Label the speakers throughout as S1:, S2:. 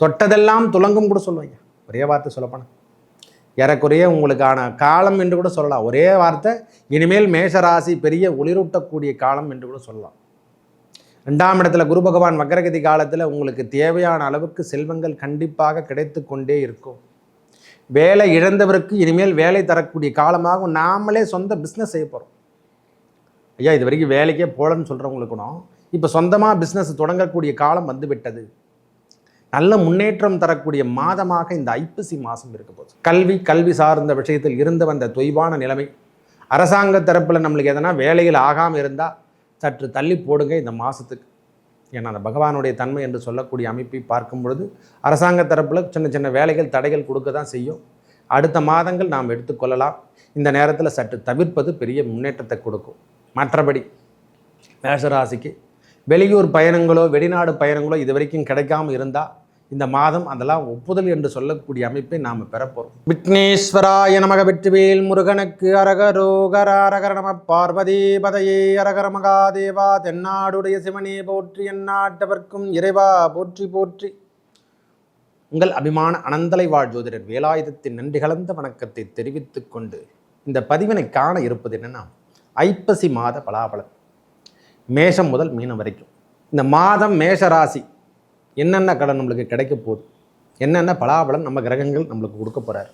S1: தொட்டதெல்லாம் துலங்கும் கூட சொல்லுவாங்க. ஒரே வார்த்தை சொல்லப்போனால் ஏறக்குறைய உங்களுக்கான காலம் என்று கூட சொல்லலாம். ஒரே வார்த்தை இனிமேல் மேஷராசி பெரிய ஒளிரூட்டக்கூடிய காலம் என்று கூட சொல்லலாம். ரெண்டாம் இடத்துல குரு பகவான் வக்கரகதி காலத்தில் உங்களுக்கு தேவையான அளவுக்கு செல்வங்கள் கண்டிப்பாக கிடைத்து கொண்டே இருக்கும். வேலை இழந்தவருக்கு இனிமேல் வேலை தரக்கூடிய காலமாகவும் நாமளே சொந்த பிஸ்னஸ் செய்ய போகிறோம் ஐயா இது வரைக்கும் வேலைக்கே போகலன்னு சொல்கிறவங்களுக்கணும் இப்போ சொந்தமாக பிஸ்னஸ் தொடங்கக்கூடிய காலம் வந்து விட்டது நல்ல முன்னேற்றம் தரக்கூடிய மாதமாக இந்த ஐப்பசி மாதம் இருக்க போகுது. கல்வி கல்வி சார்ந்த விஷயத்தில் இருந்து வந்த தொய்வான நிலைமை. அரசாங்க தரப்பில் நம்மளுக்கு எதனா வேலைகள் ஆகாமல் இருந்தால் சற்று தள்ளி போடுங்க இந்த மாதத்துக்கு ஏன்னா அந்த பகவானுடைய தன்மை என்று சொல்லக்கூடிய அமைப்பை பார்க்கும் பொழுது அரசாங்க தரப்பில் சின்ன சின்ன வேலைகள் தடைகள் கொடுக்க தான் செய்யும். அடுத்த மாதங்கள் நாம் எடுத்துக்கொள்ளலாம் இந்த நேரத்தில் சற்று தவிர்ப்பது பெரிய முன்னேற்றத்தை கொடுக்கும். மற்றபடி மேஷராசிக்கு வெளியூர் பயணங்களோ வெளிநாடு பயணங்களோ இது வரைக்கும் கிடைக்காம இருந்தால் இந்த மாதம் அதெல்லாம் ஒப்புதல் என்று சொல்லக்கூடிய அமைப்பை நாம் பெறப்போகிறோம் விக்னேஸ்வராய நமக வெற்றிவேல் முருகனுக்கு அரகரோகர அரகர நம பார்வதி பதையே அரகர மகாதேவா தென்னாடுடைய சிவனே போற்றி எந்நாட்டவர்க்கும் இறைவா போற்றி போற்றி. உங்கள் அபிமான அனந்தலை வாழ் ஜோதிடர் வேலாயுதத்தின் நன்றி கலந்த வணக்கத்தை தெரிவித்துக் கொண்டு இந்த பதிவினை காண இருப்பது என்னன்னா ஐப்பசி மாத பலாபலன். மேஷம் முதல் மீனம் வரைக்கும். இந்த மாதம் மேஷ ராசி என்னென்ன கடன் நம்மளுக்கு கிடைக்க போகுது? என்னென்ன பலாபலன் நம்ம கிரகங்கள் நம்மளுக்கு கொடுக்க போகிறார்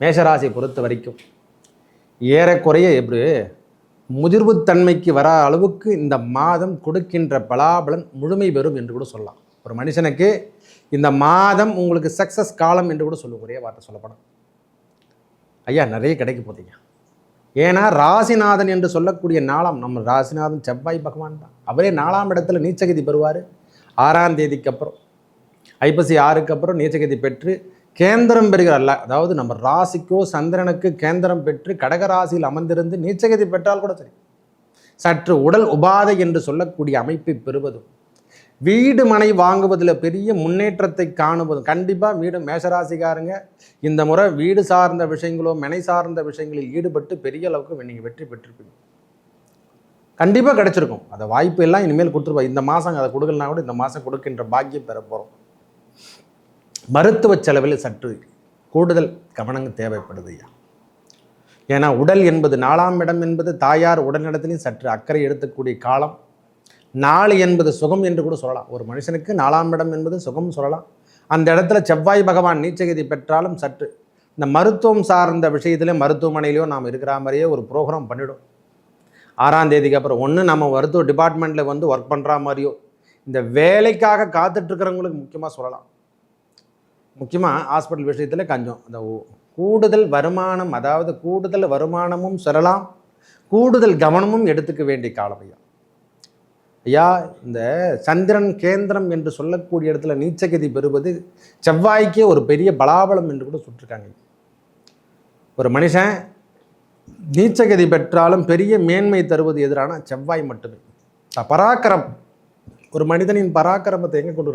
S1: மேஷராசியை பொறுத்த வரைக்கும் ஏறக்குறைய எப்படி முதிர்வுத்தன்மைக்கு வர அளவுக்கு இந்த மாதம் கொடுக்கின்ற பலாபலன் முழுமை பெறும் என்று கூட சொல்லலாம். ஒரு மனுஷனுக்கு இந்த மாதம் உங்களுக்கு சக்ஸஸ் காலம் என்று கூட சொல்லக்கூடிய வார்த்தை சொல்லப்படும். ஐயா நிறைய கிடைக்க போதீங்க ஏன்னா ராசிநாதன் என்று சொல்லக்கூடிய நாளாம் நம்ம ராசிநாதன் செவ்வாய் பகவான் தான். அவரே நாலாம் இடத்துல நீச்சகதி பெறுவார். ஆறாம் தேதிக்கு அப்புறம். ஐப்பசி ஆறுக்கு அப்புறம் நீச்சகதி பெற்று கேந்திரம் பெறுகிறார்ல அதாவது நம்ம ராசிக்கோ சந்திரனுக்கு கேந்திரம் பெற்று கடகராசியில் அமர்ந்திருந்து நீச்சகதி பெற்றால் கூட சரி. சற்று உடல் உபாதை என்று சொல்லக்கூடிய அமைப்பை பெறுவதும் வீடு மனை வாங்குவதில் பெரிய முன்னேற்றத்தை காணுவதும் கண்டிப்பாக வீடு மேஷராசிக்காரங்க இந்த முறை வீடு சார்ந்த விஷயங்களோ மனை சார்ந்த விஷயங்களில் ஈடுபட்டு பெரிய அளவுக்கு நீங்கள் வெற்றி பெற்றிருப்பீங்க. கண்டிப்பாக கிடச்சிருக்கும். அந்த வாய்ப்பு எல்லாம் இனிமேல் கொடுத்துருப்பா. இந்த மாதம் அதை கொடுக்கலனா கூட இந்த மாதம் கொடுக்கின்ற பாக்கியம் பெற போகிறோம் மருத்துவ செலவில் சற்று கூடுதல் கவனம் தேவைப்படுது ஐயா. ஏன்னா உடல் என்பது நாலாம் இடம் என்பது தாயார் உடல்நலத்திலையும் சற்று அக்கறை எடுத்துக்கூடிய காலம். நாலு என்பது சுகம் என்று கூட சொல்லலாம். ஒரு மனுஷனுக்கு நாலாம் இடம் என்பது சுகம் சொல்லலாம். அந்த இடத்துல செவ்வாய் பகவான் நீச்சகதி பெற்றாலும் சற்று இந்த மருத்துவம் சார்ந்த விஷயத்திலே மருத்துவமனையிலையோ நாம் இருக்கிற மாதிரியே ஒரு ப்ரோக்ராம் பண்ணிடும். ஆறாம் தேதிக்கு அப்புறம் ஒன்று நம்ம மருத்துவ டிபார்ட்மெண்ட்டில் வந்து ஒர்க் பண்ணுற மாதிரியோ இந்த வேலைக்காக காத்துட்ருக்கிறவங்களுக்கு முக்கியமாக சொல்லலாம். முக்கியமாக ஹாஸ்பிட்டல் விஷயத்தில் கொஞ்சம். அந்த கூடுதல் வருமானம் அதாவது கூடுதல் வருமானமும் சொல்லலாம். கூடுதல் கவனமும் எடுத்துக்க வேண்டிய காலம் ஐயா. ஐயா இந்த சந்திரன் கேந்திரம் என்று சொல்லக்கூடிய இடத்துல நீச்சகதி பெறுவது செவ்வாய்க்கே ஒரு பெரிய பலாபலம் என்று கூட சுட்டிருக்காங்க ஒரு மனுஷன் நீச்சகதி பெற்றாலும் பெரிய மேன்மை தருவது எதிரான செவ்வாய் மட்டுமே. பராக்கிரம். ஒரு மனிதனின் பராக்கிரமத்தை எங்கே கொண்டு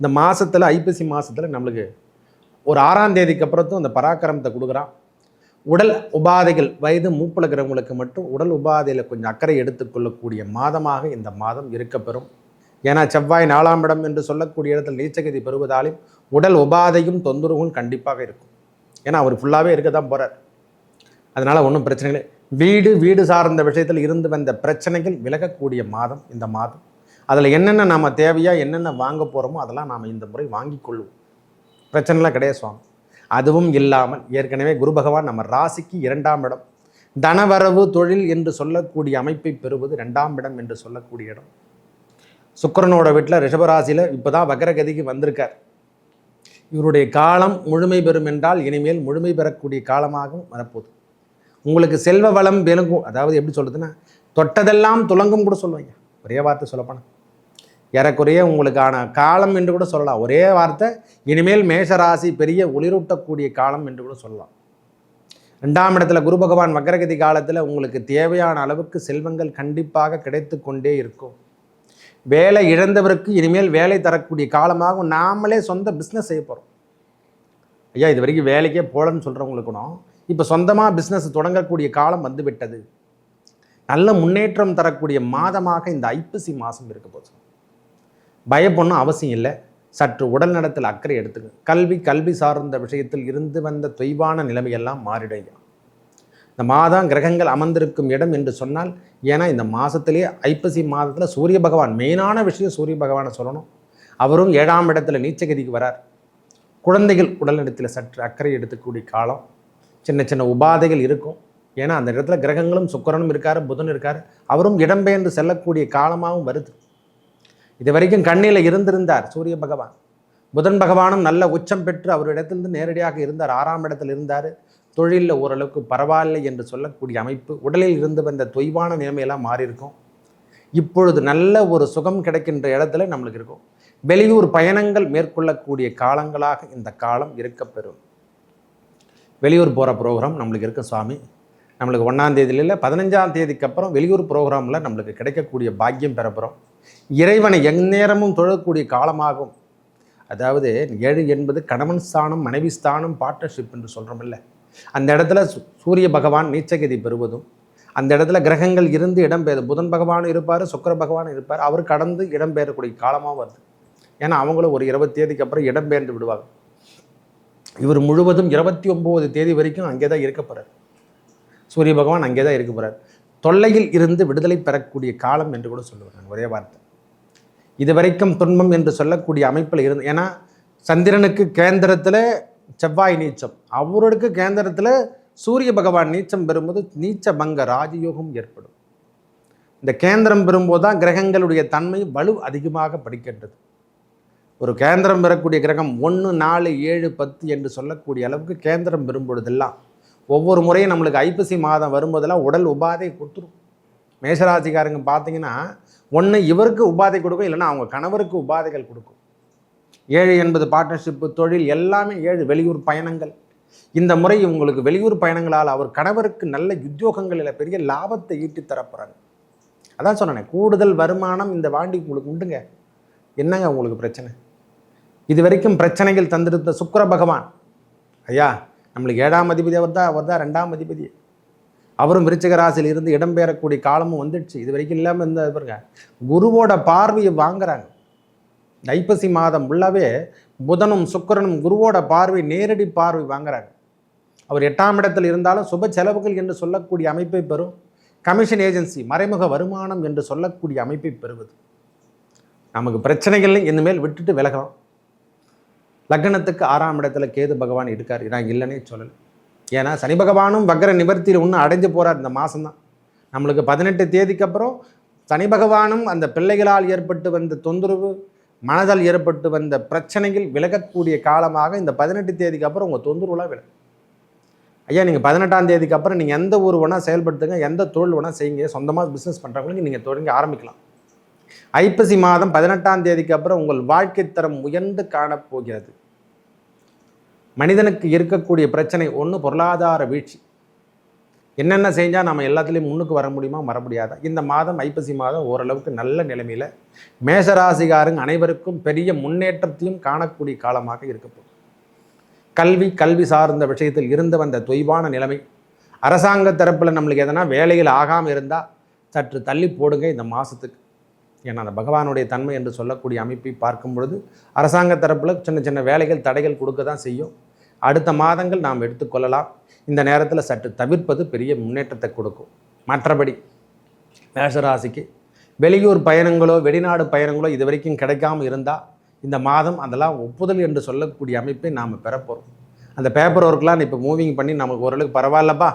S1: இந்த மாதத்தில் ஐப்பசி மாதத்தில் நம்மளுக்கு ஒரு ஆறாம் தேதிக்கு அப்புறத்தும் அந்த பராக்கிரமத்தை கொடுக்குறான். உடல் உபாதைகள் வயது மூப்பில் இருக்கிறவங்களுக்கு மட்டும் உடல் உபாதையில் கொஞ்சம் அக்கறை எடுத்துக்கொள்ளக்கூடிய மாதமாக இந்த மாதம் இருக்கப்பெறும். ஏன்னா செவ்வாய் நாலாம் இடம் என்று சொல்லக்கூடிய இடத்தில் நீச்சகதி பெறுவதாலும் உடல் உபாதையும் தொந்தரவும் கண்டிப்பாக இருக்கும். ஏன்னா அவர் ஃபுல்லாகவே இருக்க தான் போகிறார் அதனால் ஒன்றும் பிரச்சனை இல்லை. வீடு வீடு சார்ந்த விஷயத்தில் இருந்து வந்த பிரச்சனைகள் விலகக்கூடிய மாதம் இந்த மாதம். அதில் என்னென்ன நாம் தேவையாக என்னென்ன வாங்க போகிறோமோ அதெல்லாம் நாம் இந்த முறை வாங்கி கொள்வோம். பிரச்சனைலாம் கிடையாது சுவாமி. அதுவும் இல்லாமல் ஏற்கனவே குரு பகவான் நம்ம ராசிக்கு இரண்டாம் இடம். தனவரவு தொழில் என்று சொல்லக்கூடிய அமைப்பை பெறுவது ரெண்டாம் இடம் என்று சொல்லக்கூடிய இடம். சுக்கிரனோட வீட்டில் ரிஷபராசியில் இப்போ தான் வக்கரகதிக்கு வந்திருக்கார். இவருடைய காலம் முழுமை பெறும் என்றால் இனிமேல் முழுமை பெறக்கூடிய காலமாகவும் வரப்போகுது. உங்களுக்கு செல்வ வளம் பெருங்கும் அதாவது எப்படி சொல்கிறதுன்னா தொட்டதெல்லாம் துலங்கும் கூட சொல்லுவாங்க. ஒரே வார்த்தை சொல்லப்போனால் ஏறக்குறைய உங்களுக்கான காலம் என்று கூட சொல்லலாம். ஒரே வார்த்தை இனிமேல் மேஷராசி பெரிய ஒளிரூட்டக்கூடிய காலம் என்று கூட சொல்லலாம். ரெண்டாம் இடத்துல குரு பகவான் வக்கரகதி காலத்தில் உங்களுக்கு தேவையான அளவுக்கு செல்வங்கள் கண்டிப்பாக கிடைத்து கொண்டே இருக்கும். வேலை இழந்தவருக்கு இனிமேல் வேலை தரக்கூடிய காலமாகவும் நாமளே சொந்த பிஸ்னஸ் செய்ய போகிறோம் ஐயா இது வரைக்கும் வேலைக்கே போகலன்னு சொல்கிறவங்களுக்கணும் இப்போ சொந்தமாக பிஸ்னஸ் தொடங்கக்கூடிய காலம் வந்துவிட்டது. நல்ல முன்னேற்றம் தரக்கூடிய மாதமாக இந்த ஐப்பசி மாதம் இருக்க போகுது. பயப்படணும் அவசியம் இல்லை. சற்று உடல் நலத்தில் அக்கறை எடுத்துக்க கல்வி கல்வி சார்ந்த விஷயத்தில் இருந்து வந்த தொய்வான நிலைமையெல்லாம் மாறிடையா இந்த மாதம் கிரகங்கள் அமர்ந்திருக்கும் இடம் என்று சொன்னால் ஏன்னா இந்த மாதத்திலே ஐப்பசி மாதத்தில் சூரிய பகவான் மெயினான விஷயம் சூரிய பகவானை சொல்லணும். அவரும் ஏழாம் இடத்துல நீச்சகதிக்கு வரார். குழந்தைகள் உடல்நலத்தில் சற்று அக்கறை எடுத்துக்கூடிய காலம். சின்ன சின்ன உபாதைகள் இருக்கும். ஏன்னா அந்த இடத்துல கிரகங்களும் சுக்கரனும் இருக்கார் புதன் இருக்கார். அவரும் இடம்பெயர்ந்து செல்லக்கூடிய காலமாகவும் வருது. இது வரைக்கும் கண்ணியில் இருந்திருந்தார் சூரிய பகவான். புதன் பகவானும் நல்ல உச்சம் பெற்று அவரிடத்திலிருந்து நேரடியாக இருந்தார். ஆறாம் இடத்தில் இருந்தார். தொழிலில் ஓரளவுக்கு பரவாயில்லை என்று சொல்லக்கூடிய அமைப்பு உடலில் இருந்து வந்த தொய்வான நிலைமையெல்லாம் மாறியிருக்கும். இப்பொழுது நல்ல ஒரு சுகம் கிடைக்கின்ற இடத்துல நம்மளுக்கு இருக்கும். வெளியூர் பயணங்கள் மேற்கொள்ளக்கூடிய காலங்களாக இந்த காலம் இருக்கப்பெறும். வெளியூர் போகிற ப்ரோக்ராம் நம்மளுக்கு இருக்கு சுவாமி நம்மளுக்கு ஒன்றாம் தேதியில் இல்லை பதினஞ்சாம் தேதிக்கு அப்புறம் வெளியூர் ப்ரோக்ராமில் நம்மளுக்கு கிடைக்கக்கூடிய பாக்கியம் பெறப்போகிறோம் இறைவனை எந்நேரமும் தொழக்கூடிய காலமாகும். அதாவது ஏழு என்பது கணவன் ஸ்தானம் மனைவி ஸ்தானம் பார்ட்னர்ஷிப் என்று சொல்கிறோமில்ல அந்த இடத்துல சூரிய பகவான் நீச்சகதி பெறுவதும் அந்த இடத்துல கிரகங்கள் இருந்து இடம்பெயர் புதன் பகவானும் இருப்பார் சுக்கர பகவானும் இருப்பார் அவர் கடந்து இடம்பெயரக்கூடிய காலமாக வருது. ஏன்னா அவங்களும் ஒரு இருபத்தேதிக்கு அப்புறம் இடம்பெயர்ந்து விடுவாங்க. இவர் முழுவதும் இருபத்தி ஒம்பது தேதி வரைக்கும் அங்கே தான் இருக்க போகிறார் சூரிய பகவான் அங்கே தான் இருக்க போகிறார் தொல்லையில் இருந்து விடுதலை பெறக்கூடிய காலம் என்று கூட சொல்லுவாங்க ஒரே வார்த்தை. இதுவரைக்கும் துன்பம் என்று சொல்லக்கூடிய அமைப்பில் இருந்து ஏன்னா சந்திரனுக்கு கேந்திரத்தில் செவ்வாய் நீச்சம். அவருக்கு கேந்திரத்தில் சூரிய பகவான் நீச்சம் பெறும்போது நீச்ச பங்க ராஜயோகம் ஏற்படும். இந்த கேந்திரம் பெறும்போது தான் கிரகங்களுடைய தன்மை வலு அதிகமாக படிக்கின்றது. ஒரு கேந்திரம் பெறக்கூடிய கிரகம் ஒன்று நாலு ஏழு பத்து என்று சொல்லக்கூடிய அளவுக்கு கேந்திரம் பெறும் பொழுதெல்லாம் ஒவ்வொரு முறையும் நம்மளுக்கு ஐப்பசி மாதம் வரும்போதெல்லாம் உடல் உபாதை கொடுத்துரும். மேஷராசிக்காரங்க பார்த்தீங்கன்னா ஒன்று இவருக்கு உபாதை கொடுக்கும் இல்லைன்னா அவங்க கணவருக்கு உபாதைகள் கொடுக்கும். ஏழு என்பது பார்ட்னர்ஷிப்பு தொழில் எல்லாமே ஏழு வெளியூர் பயணங்கள். இந்த முறை உங்களுக்கு வெளியூர் பயணங்களால் அவர் கணவருக்கு நல்ல உத்தியோகங்களில் பெரிய லாபத்தை ஈட்டி தரப்போகிறாங்க அதான் சொன்னேன் கூடுதல் வருமானம் இந்த வாண்டி உங்களுக்கு உண்டுங்க. என்னங்க உங்களுக்கு பிரச்சனை? இது வரைக்கும் பிரச்சனைகள் தந்திருந்த சுக்கர பகவான். ஐயா நம்மளுக்கு ஏழாம் அதிபதி அவர் தான் அவர் தான் ரெண்டாம் அதிபதி. அவரும் விருச்சிக ராசியில் இருந்து இடம்பெறக்கூடிய காலமும் வந்துடுச்சு. இது வரைக்கும் இல்லாமல் இருந்த பாருங்க குருவோட பார்வையை வாங்குறாங்க. ஐப்பசி மாதம் உள்ளவே புதனும் சுக்கரனும் குருவோட பார்வை நேரடி பார்வை வாங்குறாங்க. அவர் எட்டாம் இடத்தில் இருந்தாலும் சுப செலவுகள் என்று சொல்லக்கூடிய அமைப்பை பெறும். கமிஷன் ஏஜென்சி மறைமுக வருமானம் என்று சொல்லக்கூடிய அமைப்பை பெறுவது. நமக்கு பிரச்சனைகள் இனிமேல் விட்டுட்டு விலகலாம். லக்னத்துக்கு ஆறாம் இடத்துல கேது பகவான் இருக்கார். நான் இல்லைன்னே சொல்லலை. ஏன்னா சனி பகவானும் வக்கர நிவர்த்தியில் ஒன்று அடைஞ்சு போகிறார் இந்த மாதம்தான் நம்மளுக்கு பதினெட்டு தேதிக்கு அப்புறம் சனி பகவானும் அந்த பிள்ளைகளால் ஏற்பட்டு வந்த தொந்தரவு மனதால் ஏற்பட்டு வந்த பிரச்சனைகள் விலகக்கூடிய காலமாக இந்த பதினெட்டு தேதிக்கு அப்புறம் உங்கள் தொந்தரவுலாம் விலகும். ஐயா நீங்கள் பதினெட்டாம் தேதிக்கு அப்புறம் நீங்கள் எந்த ஊர் வேணால் செயல்படுத்துங்க. எந்த தொழில் வேணால் செய்யுங்க. சொந்தமாக பிஸ்னஸ் பண்ணுறவங்களுக்கு நீங்கள் தொடங்கி ஆரம்பிக்கலாம். ஐப்பசி மாதம் பதினெட்டாம் தேதிக்கு அப்புறம் உங்கள் வாழ்க்கை தரம் உயர்ந்து காணப்போகிறது மனிதனுக்கு இருக்கக்கூடிய பிரச்சனை ஒன்று பொருளாதார வீழ்ச்சி. என்னென்ன செஞ்சால் நம்ம எல்லாத்துலேயும் முன்னுக்கு வர முடியுமா வர முடியாதா? இந்த மாதம் ஐப்பசி மாதம் ஓரளவுக்கு நல்ல நிலைமையில் மேசராசிகாரங்க அனைவருக்கும் பெரிய முன்னேற்றத்தையும் காணக்கூடிய காலமாக இருக்க கல்வி கல்வி சார்ந்த விஷயத்தில் இருந்து வந்த தொய்வான நிலைமை. அரசாங்க தரப்பில் நம்மளுக்கு எதனா வேலைகள் ஆகாமல் இருந்தால் சற்று தள்ளி போடுங்க இந்த மாதத்துக்கு ஏன்னா அந்த பகவானுடைய தன்மை என்று சொல்லக்கூடிய அமைப்பை பார்க்கும் பொழுது அரசாங்க தரப்பில் சின்ன சின்ன வேலைகள் தடைகள் கொடுக்க தான் செய்யும். அடுத்த மாதங்கள் நாம் எடுத்துக்கொள்ளலாம் இந்த நேரத்தில் சற்று தவிர்ப்பது பெரிய முன்னேற்றத்தை கொடுக்கும். மற்றபடி மேஷராசிக்கு வெளியூர் பயணங்களோ வெளிநாடு பயணங்களோ இது வரைக்கும் கிடைக்காம இருந்தால் இந்த மாதம் அதெல்லாம் ஒப்புதல் என்று சொல்லக்கூடிய அமைப்பை நாம் பெறப்போகிறோம் அந்த பேப்பர் ஒர்க்லாம் இப்போ மூவிங் பண்ணி நமக்கு ஓரளவுக்கு பரவாயில்லப்பா.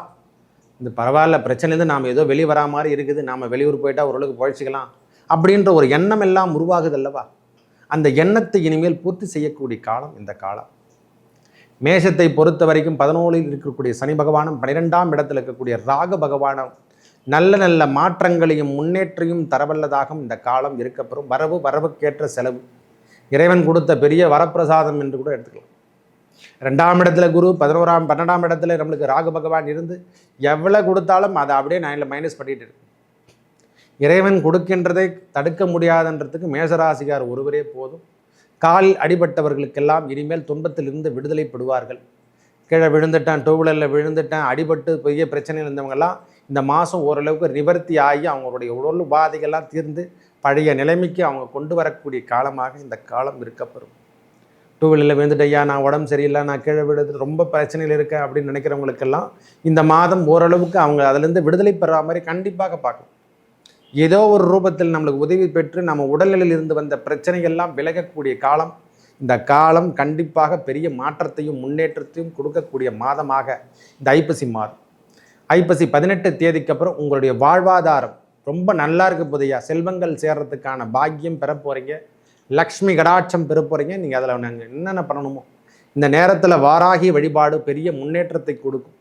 S1: இந்த பரவாயில்ல பிரச்சனைலேருந்து நாம் ஏதோ வெளியே வரா மாதிரி இருக்குது. நாம் வெளியூர் போயிட்டால் ஓரளவுக்கு பழச்சிக்கலாம் அப்படின்ற ஒரு எண்ணம் எல்லாம் உருவாகுது அல்லவா? அந்த எண்ணத்தை இனிமேல் பூர்த்தி செய்யக்கூடிய காலம் இந்த காலம். மேஷத்தை பொறுத்த வரைக்கும் பதினோழில் இருக்கக்கூடிய சனி பகவானும் பனிரெண்டாம் இடத்தில் இருக்கக்கூடிய ராக பகவானும் நல்ல நல்ல மாற்றங்களையும் முன்னேற்றையும் தரவல்லதாகவும் இந்த காலம் இருக்கப்பெறும். வரவு வரவுக்கேற்ற செலவு. இறைவன் கொடுத்த பெரிய வரப்பிரசாதம் என்று கூட எடுத்துக்கலாம். ரெண்டாம் இடத்துல குரு பதினோராம் பன்னெண்டாம் இடத்துல நம்மளுக்கு ராகு பகவான் இருந்து எவ்வளோ கொடுத்தாலும் அதை அப்படியே நான் மைனஸ் பண்ணிட்டு இருக்கு. இறைவன் கொடுக்கின்றதை தடுக்க முடியாதன்றதுக்கு மேசராசிகார் ஒருவரே போதும். கால் அடிபட்டவர்களுக்கெல்லாம் இனிமேல் துன்பத்திலிருந்து விடுதலைப்படுவார்கள் கீழே விழுந்துட்டேன் டூ வீலரில் விழுந்துட்டேன் அடிபட்டு பெரிய பிரச்சனையில் இருந்தவங்கெல்லாம் இந்த மாதம் ஓரளவுக்கு நிவர்த்தி ஆகி அவங்களுடைய உடல் உபாதைகள்லாம் தீர்ந்து பழைய நிலைமைக்கு அவங்க கொண்டு வரக்கூடிய காலமாக இந்த காலம் இருக்கப்பெறும். டூ வீலரில் நான் உடம்பு சரியில்லை நான் கீழே விழுது ரொம்ப பிரச்சனையில் இருக்கேன் அப்படின்னு நினைக்கிறவங்களுக்கெல்லாம் இந்த மாதம் ஓரளவுக்கு அவங்க அதிலேருந்து விடுதலை பெறா மாதிரி கண்டிப்பாக பார்க்கணும் ஏதோ ஒரு ரூபத்தில் நம்மளுக்கு உதவி பெற்று நம்ம உடல்நிலையில் இருந்து வந்த பிரச்சனைகள்லாம் விலகக்கூடிய காலம் இந்த காலம் கண்டிப்பாக பெரிய மாற்றத்தையும் முன்னேற்றத்தையும் கொடுக்கக்கூடிய மாதமாக இந்த ஐப்பசி மாதம். ஐப்பசி பதினெட்டு தேதிக்கு அப்புறம் உங்களுடைய வாழ்வாதாரம் ரொம்ப நல்லா இருக்கு புதையா. செல்வங்கள் சேர்றதுக்கான பாக்கியம் பெற போகிறீங்க லக்ஷ்மி கடாட்சம் பெற போகிறீங்க நீங்கள் அதில் நாங்கள் என்னென்ன பண்ணணுமோ. இந்த நேரத்தில் வாராகி வழிபாடு பெரிய முன்னேற்றத்தை கொடுக்கும்.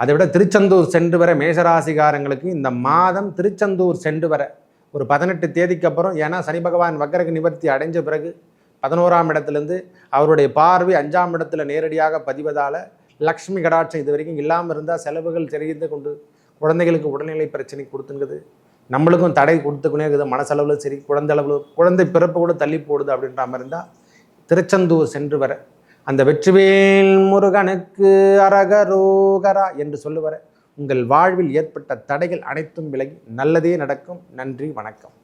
S1: அதை விட திருச்செந்தூர் சென்று வர மேஷராசிகாரங்களுக்கு இந்த மாதம் திருச்செந்தூர் சென்று வர ஒரு பதினெட்டு தேதிக்கு அப்புறம் ஏன்னா சனி பகவான் வக்கரக நிவர்த்தி அடைஞ்ச பிறகு பதினோராம் இடத்துலேருந்து அவருடைய பார்வை அஞ்சாம் இடத்துல நேரடியாக பதிவதால் லக்ஷ்மி கடாட்சம் இது வரைக்கும் இல்லாமல் இருந்தால் செலவுகள் தெரிந்து கொண்டு குழந்தைகளுக்கு உடல்நிலை பிரச்சனை கொடுத்துங்குது நம்மளுக்கும் தடை கொடுத்துக்கணும் இருக்குது. மனசளவில் சரி குழந்தை அளவில் குழந்தை பிறப்பு கூட தள்ளி போடுது அப்படின்ற மாதிரி இருந்தால் திருச்செந்தூர் சென்று வர அந்த வெற்றிவேல் முருகனுக்கு அரகரோகரா என்று சொல்லுவார் உங்கள் வாழ்வில் ஏற்பட்ட தடைகள் அனைத்தும் விலகி நல்லதே நடக்கும். நன்றி வணக்கம்.